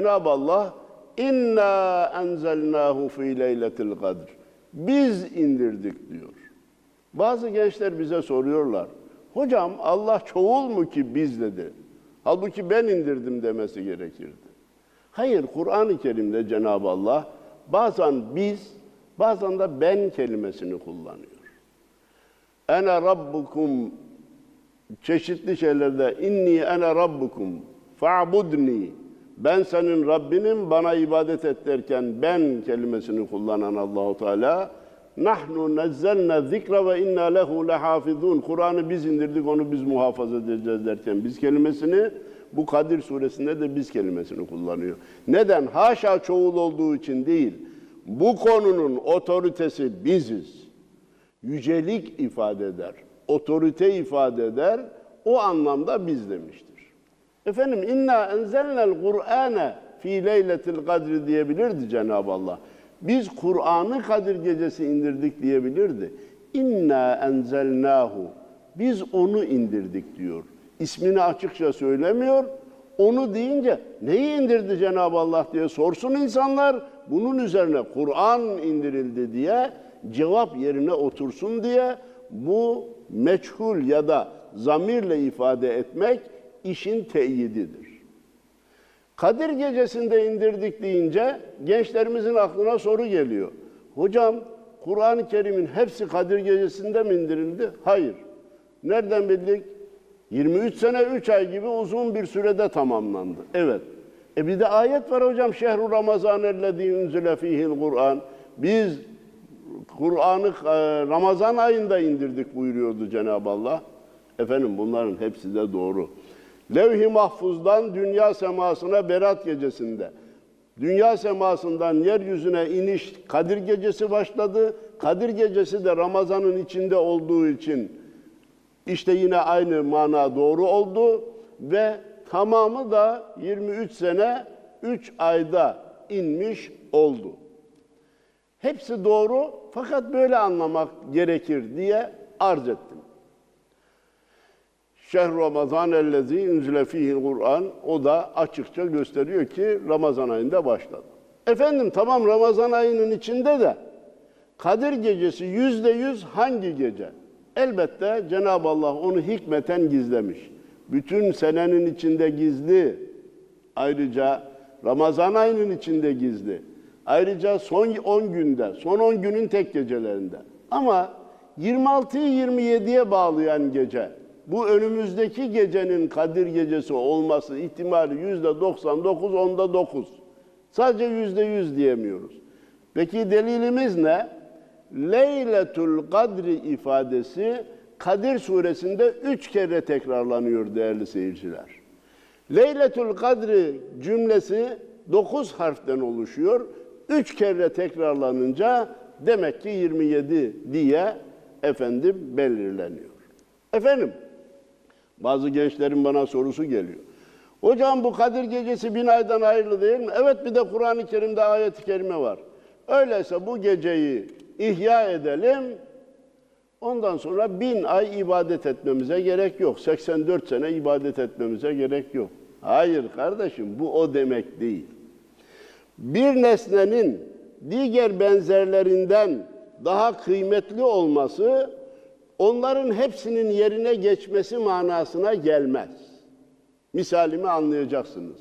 Cenab-ı Allah inna enzelnahu fi leyletil kadr. Biz indirdik diyor. Bazı gençler bize soruyorlar. Hocam Allah çoğul mu ki biz dedi. Halbuki ben indirdim demesi gerekirdi. Hayır Kur'an-ı Kerim'de Cenab-ı Allah bazen biz bazen de ben kelimesini kullanıyor. Ene rabbukum çeşitli şeylerde inni ene rabbukum fa'budni ben senin Rabbinim bana ibadet et derken ben kelimesini kullanan Allahu Teala nahnu nezzelna zikra ve inna lehu lehafizun Kur'an'ı biz indirdik onu biz muhafaza edeceğiz derken biz kelimesini bu Kadir suresinde de biz kelimesini kullanıyor. Neden? Haşa çoğul olduğu için değil. Bu konunun otoritesi biziz yücelik ifade eder, otorite ifade eder. O anlamda biz demiştir. Efendim inna enzelnel Kur'ane fi leyletil kadri diyebilirdi Cenab-ı Allah. Biz Kur'an'ı Kadir gecesi indirdik diyebilirdi. İnna enzelnahu. Biz onu indirdik diyor. İsmini açıkça söylemiyor. Onu deyince neyi indirdi Cenab-ı Allah diye sorsun insanlar. Bunun üzerine Kur'an indirildi diye cevap yerine otursun diye bu meçhul ya da zamirle ifade etmek işin teyididir. Kadir gecesinde indirdik deyince gençlerimizin aklına soru geliyor. Hocam Kur'an-ı Kerim'in hepsi Kadir gecesinde mi indirildi? Hayır. Nereden bildik? 23 sene 3 ay gibi uzun bir sürede tamamlandı. Evet. E bir de ayet var hocam. Şehru Ramazan ellezî unzile fîhil Kur'an. Biz Kur'an'ı e, Ramazan ayında indirdik buyuruyordu Cenab-ı Allah. Efendim bunların hepsi de doğru. Levh-i Mahfuz'dan dünya semasına Berat gecesinde. Dünya semasından yeryüzüne iniş Kadir gecesi başladı. Kadir gecesi de Ramazan'ın içinde olduğu için işte yine aynı mana doğru oldu ve tamamı da 23 sene 3 ayda inmiş oldu. Hepsi doğru fakat böyle anlamak gerekir diye arz ettim. Şehr Ramazan ellezî unzile fîhil Kur'an o da açıkça gösteriyor ki Ramazan ayında başladı. Efendim tamam Ramazan ayının içinde de Kadir gecesi yüzde yüz hangi gece? Elbette Cenab-ı Allah onu hikmeten gizlemiş. Bütün senenin içinde gizli. Ayrıca Ramazan ayının içinde gizli. Ayrıca son 10 günde, son 10 günün tek gecelerinde. Ama 26'yı 27'ye bağlayan gece, bu önümüzdeki gecenin Kadir gecesi olması ihtimali yüzde 99, onda 9. Sadece yüzde 100 diyemiyoruz. Peki delilimiz ne? Leyletul Kadri ifadesi Kadir suresinde üç kere tekrarlanıyor değerli seyirciler. Leyletul Kadri cümlesi dokuz harften oluşuyor. Üç kere tekrarlanınca demek ki 27 diye efendim belirleniyor. Efendim bazı gençlerin bana sorusu geliyor. Hocam bu Kadir gecesi bin aydan hayırlı değil mi? Evet bir de Kur'an-ı Kerim'de ayet-i kerime var. Öyleyse bu geceyi ihya edelim. Ondan sonra bin ay ibadet etmemize gerek yok. 84 sene ibadet etmemize gerek yok. Hayır kardeşim bu o demek değil. Bir nesnenin diğer benzerlerinden daha kıymetli olması onların hepsinin yerine geçmesi manasına gelmez. Misalimi anlayacaksınız.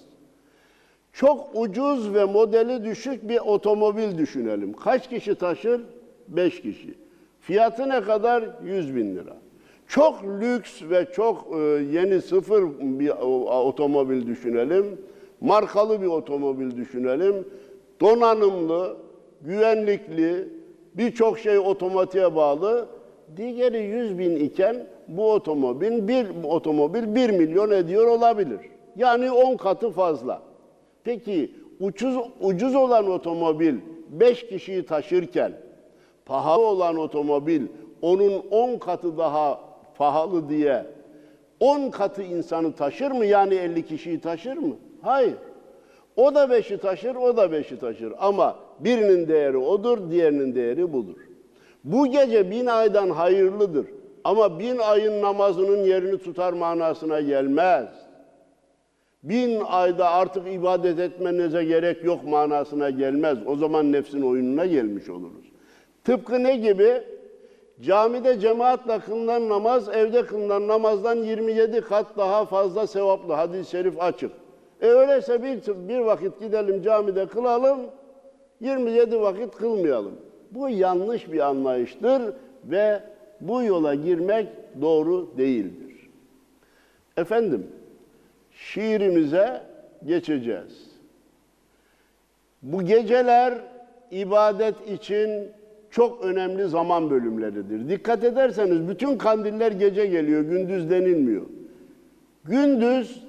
Çok ucuz ve modeli düşük bir otomobil düşünelim. Kaç kişi taşır? Beş kişi. Fiyatı ne kadar? 100 bin lira. Çok lüks ve çok e, yeni sıfır bir otomobil düşünelim. Markalı bir otomobil düşünelim. Donanımlı, güvenlikli, birçok şey otomatiğe bağlı. Diğeri 100 bin iken bu otomobil bir otomobil 1 milyon ediyor olabilir. Yani 10 katı fazla. Peki ucuz ucuz olan otomobil 5 kişiyi taşırken pahalı olan otomobil onun 10 katı daha pahalı diye 10 katı insanı taşır mı? Yani 50 kişiyi taşır mı? Hayır. O da 5'i taşır, o da 5'i taşır. Ama birinin değeri odur, diğerinin değeri budur. Bu gece bin aydan hayırlıdır. Ama bin ayın namazının yerini tutar manasına gelmez. bin ayda artık ibadet etmenize gerek yok manasına gelmez. O zaman nefsin oyununa gelmiş oluruz. Tıpkı ne gibi? Camide cemaatle kılınan namaz, evde kılınan namazdan 27 kat daha fazla sevaplı. Hadis-i şerif açık. E öyleyse bir, bir vakit gidelim camide kılalım, 27 vakit kılmayalım. Bu yanlış bir anlayıştır ve bu yola girmek doğru değildir. Efendim, şiirimize geçeceğiz. Bu geceler ibadet için çok önemli zaman bölümleridir. Dikkat ederseniz bütün kandiller gece geliyor, gündüz denilmiyor. Gündüz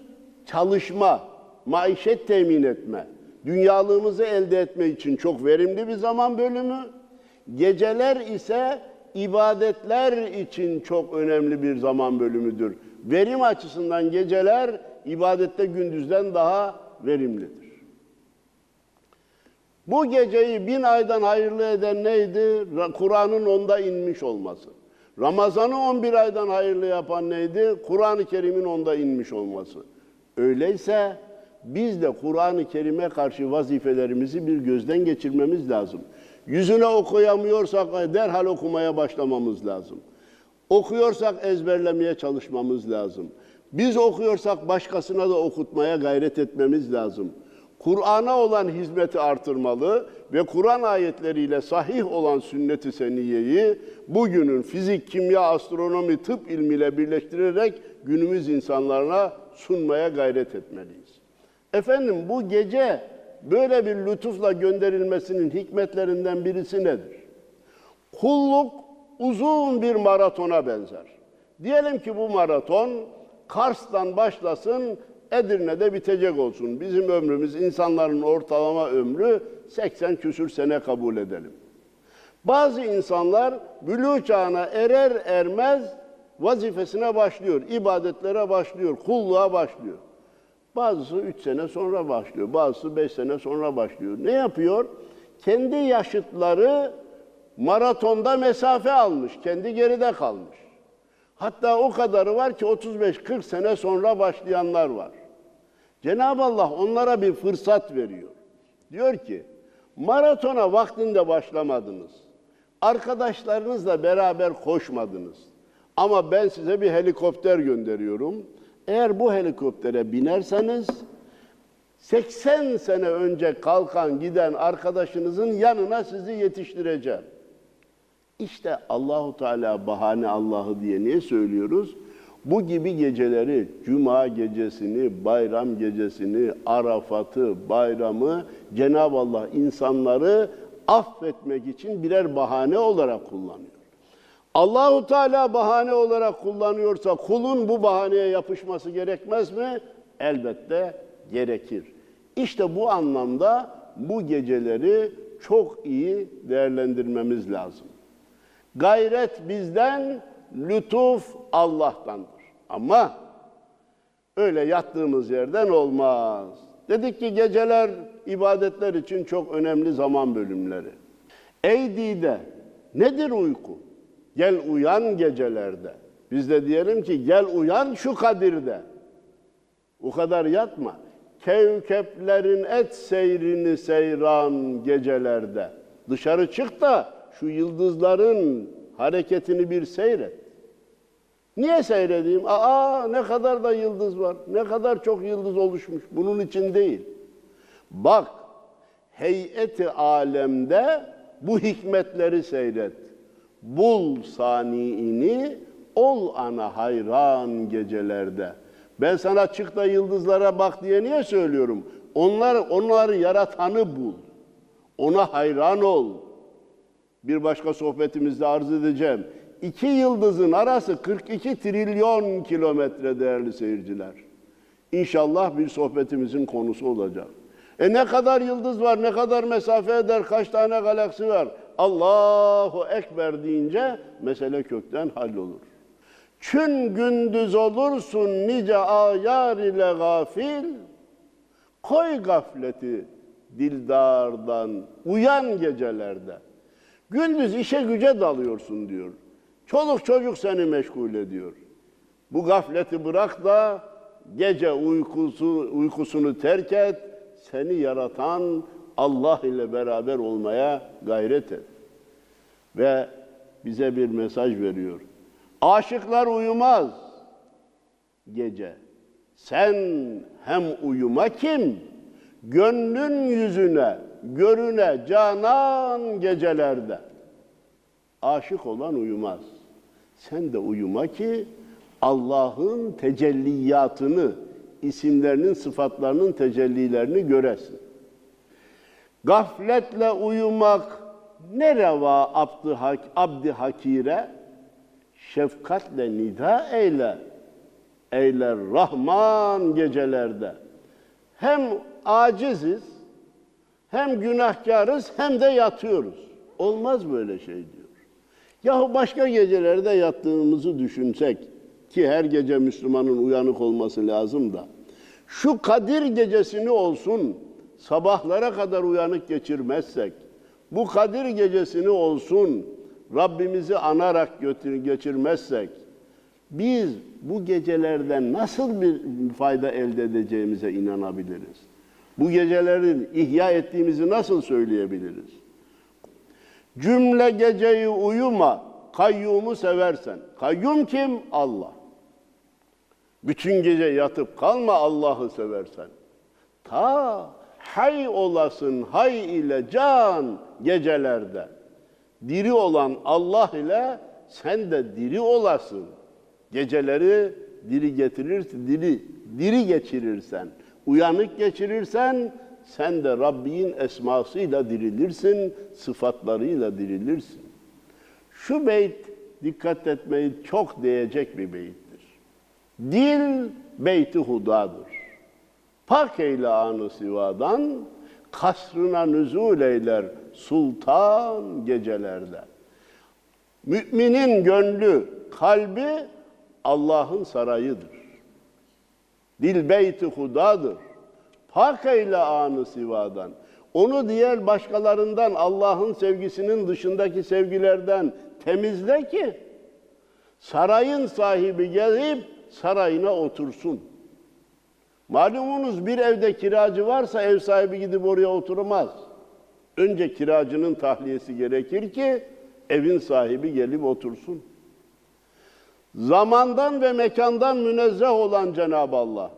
çalışma, maişet temin etme, dünyalığımızı elde etme için çok verimli bir zaman bölümü. Geceler ise ibadetler için çok önemli bir zaman bölümüdür. Verim açısından geceler ibadette gündüzden daha verimlidir. Bu geceyi bin aydan hayırlı eden neydi? Ra- Kur'an'ın onda inmiş olması. Ramazan'ı 11 aydan hayırlı yapan neydi? Kur'an-ı Kerim'in onda inmiş olması. Öyleyse biz de Kur'an-ı Kerim'e karşı vazifelerimizi bir gözden geçirmemiz lazım. Yüzüne okuyamıyorsak derhal okumaya başlamamız lazım. Okuyorsak ezberlemeye çalışmamız lazım. Biz okuyorsak başkasına da okutmaya gayret etmemiz lazım. Kur'an'a olan hizmeti artırmalı ve Kur'an ayetleriyle sahih olan sünnet-i seniyeyi bugünün fizik, kimya, astronomi, tıp ilmiyle birleştirerek günümüz insanlarına sunmaya gayret etmeliyiz. Efendim bu gece böyle bir lütufla gönderilmesinin hikmetlerinden birisi nedir? Kulluk uzun bir maratona benzer. Diyelim ki bu maraton Kars'tan başlasın, Edirne'de bitecek olsun. Bizim ömrümüz, insanların ortalama ömrü 80 küsür sene kabul edelim. Bazı insanlar bülüğ çağına erer ermez vazifesine başlıyor, ibadetlere başlıyor, kulluğa başlıyor. Bazısı üç sene sonra başlıyor, bazısı beş sene sonra başlıyor. Ne yapıyor? Kendi yaşıtları maratonda mesafe almış, kendi geride kalmış. Hatta o kadarı var ki 35-40 sene sonra başlayanlar var. Cenab-ı Allah onlara bir fırsat veriyor. Diyor ki, maratona vaktinde başlamadınız. Arkadaşlarınızla beraber koşmadınız. Ama ben size bir helikopter gönderiyorum. Eğer bu helikoptere binerseniz 80 sene önce kalkan giden arkadaşınızın yanına sizi yetiştireceğim. İşte Allahu Teala bahane Allah'ı diye niye söylüyoruz? Bu gibi geceleri, cuma gecesini, bayram gecesini, Arafat'ı, bayramı Cenab-ı Allah insanları affetmek için birer bahane olarak kullanıyor. Allahu Teala bahane olarak kullanıyorsa kulun bu bahaneye yapışması gerekmez mi? Elbette gerekir. İşte bu anlamda bu geceleri çok iyi değerlendirmemiz lazım. Gayret bizden, lütuf Allah'tandır. Ama öyle yattığımız yerden olmaz. Dedik ki geceler ibadetler için çok önemli zaman bölümleri. Ey dide, nedir uyku? Gel uyan gecelerde. Biz de diyelim ki gel uyan şu kadirde. O kadar yatma. Kevkeplerin et seyrini seyran gecelerde. Dışarı çık da şu yıldızların hareketini bir seyret. Niye seyredeyim? Aa ne kadar da yıldız var. Ne kadar çok yıldız oluşmuş. Bunun için değil. Bak heyeti alemde bu hikmetleri seyret. Bul saniini, ol ana hayran gecelerde. Ben sana çık da yıldızlara bak diye niye söylüyorum? Onlar, onları yaratanı bul. Ona hayran ol. Bir başka sohbetimizde arz edeceğim. İki yıldızın arası 42 trilyon kilometre değerli seyirciler. İnşallah bir sohbetimizin konusu olacak. E ne kadar yıldız var, ne kadar mesafe eder, kaç tane galaksi var? Allahu Ekber deyince mesele kökten hallolur. Çün gündüz olursun nice ayar ile gafil, koy gafleti dildardan, uyan gecelerde. Gündüz işe güce dalıyorsun diyor. Çoluk çocuk seni meşgul ediyor. Bu gafleti bırak da gece uykusu, uykusunu terk et, seni yaratan Allah ile beraber olmaya gayret et. Ve bize bir mesaj veriyor. Aşıklar uyumaz gece. Sen hem uyuma kim? Gönlün yüzüne, görüne canan gecelerde. Aşık olan uyumaz. Sen de uyuma ki Allah'ın tecelliyatını, isimlerinin, sıfatlarının tecellilerini göresin. Gafletle uyumak ne reva abdi, hak, abdi hakire, şefkatle nida eyle, eyler Rahman gecelerde. Hem aciziz, hem günahkarız, hem de yatıyoruz. Olmaz böyle şey diyor. Yahu başka gecelerde yattığımızı düşünsek, ki her gece Müslümanın uyanık olması lazım da, şu Kadir gecesini olsun, sabahlara kadar uyanık geçirmezsek, bu Kadir gecesini olsun, Rabbimizi anarak götür, geçirmezsek, biz bu gecelerden nasıl bir fayda elde edeceğimize inanabiliriz? Bu gecelerin ihya ettiğimizi nasıl söyleyebiliriz? Cümle geceyi uyuma, kayyumu seversen. Kayyum kim? Allah. Bütün gece yatıp kalma Allah'ı seversen. Ta hay olasın hay ile can gecelerde. Diri olan Allah ile sen de diri olasın. Geceleri diri getirirsin, diri, diri geçirirsen, uyanık geçirirsen sen de Rabbin esmasıyla dirilirsin, sıfatlarıyla dirilirsin. Şu beyt dikkat etmeyi çok değecek bir beyittir. Dil beyti hudadır. Pak eyle anı sivadan, kasrına nüzul eyler sultan gecelerde. Müminin gönlü, kalbi Allah'ın sarayıdır. Dil beyti hudadır. Pak eyle anı sivadan. Onu diğer başkalarından, Allah'ın sevgisinin dışındaki sevgilerden temizle ki sarayın sahibi gelip sarayına otursun. Malumunuz bir evde kiracı varsa ev sahibi gidip oraya oturmaz. Önce kiracının tahliyesi gerekir ki evin sahibi gelip otursun. Zamandan ve mekandan münezzeh olan Cenab-ı Allah,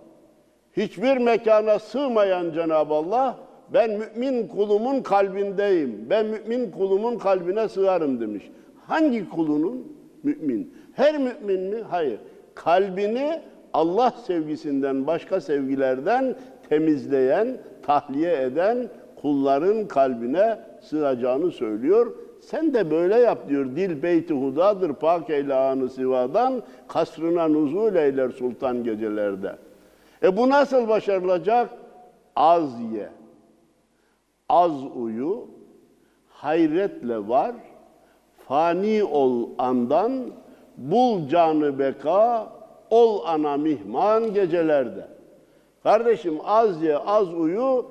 hiçbir mekana sığmayan Cenab-ı Allah, ben mümin kulumun kalbindeyim, ben mümin kulumun kalbine sığarım demiş. Hangi kulunun? Mümin. Her mümin mi? Hayır. Kalbini Allah sevgisinden, başka sevgilerden temizleyen, tahliye eden kulların kalbine sığacağını söylüyor. Sen de böyle yap diyor. Dil beyti hudadır, pak eyle anı sivadan, kasrına nuzul eyler sultan gecelerde. E bu nasıl başarılacak? Az ye, az uyu, hayretle var, fani ol andan, bul canı beka, ol ana mihman gecelerde. Kardeşim az ye, az uyu,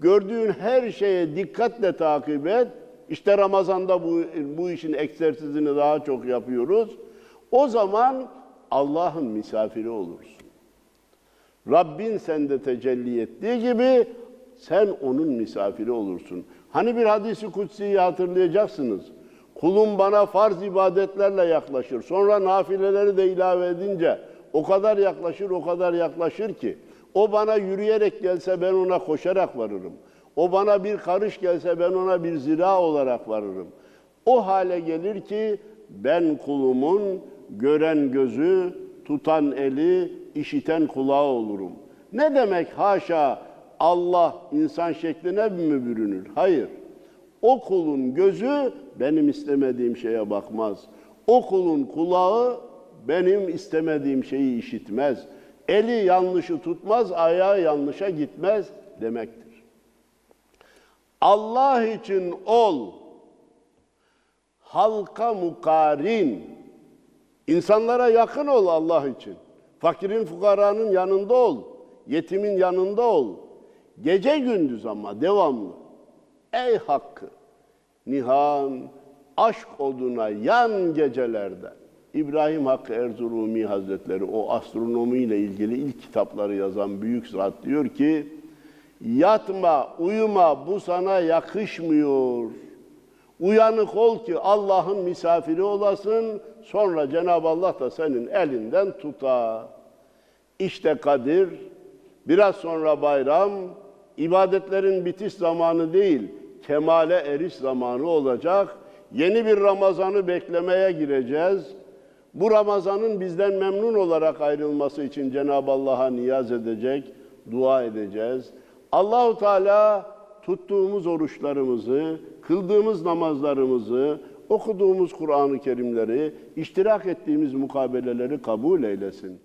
gördüğün her şeye dikkatle takip et. İşte Ramazan'da bu, bu işin egzersizini daha çok yapıyoruz. O zaman Allah'ın misafiri olursun. Rabbin sende tecelli ettiği gibi sen onun misafiri olursun. Hani bir hadisi kutsiyi hatırlayacaksınız. Kulum bana farz ibadetlerle yaklaşır. Sonra nafileleri de ilave edince o kadar yaklaşır, o kadar yaklaşır ki o bana yürüyerek gelse ben ona koşarak varırım. O bana bir karış gelse ben ona bir zira olarak varırım. O hale gelir ki ben kulumun gören gözü, tutan eli, işiten kulağı olurum. Ne demek haşa Allah insan şekline mi bürünür? Hayır. O kulun gözü benim istemediğim şeye bakmaz. O kulun kulağı benim istemediğim şeyi işitmez. Eli yanlışı tutmaz, ayağı yanlışa gitmez demektir. Allah için ol, halka mukarin, insanlara yakın ol Allah için. Fakirin, fukaranın yanında ol, yetimin yanında ol. Gece gündüz ama devamlı. Ey Hakkı, nihan, aşk oduna yan gecelerde. İbrahim Hakkı Erzurumi Hazretleri o astronomiyle ilgili ilk kitapları yazan büyük zat diyor ki yatma, uyuma bu sana yakışmıyor. Uyanık ol ki Allah'ın misafiri olasın. Sonra Cenab-ı Allah da senin elinden tutar. İşte Kadir, biraz sonra bayram, ibadetlerin bitiş zamanı değil, kemale eriş zamanı olacak. Yeni bir Ramazan'ı beklemeye gireceğiz. Bu Ramazan'ın bizden memnun olarak ayrılması için Cenab-ı Allah'a niyaz edecek, dua edeceğiz. Allahu Teala tuttuğumuz oruçlarımızı, kıldığımız namazlarımızı, okuduğumuz Kur'an-ı Kerimleri, iştirak ettiğimiz mukabeleleri kabul eylesin.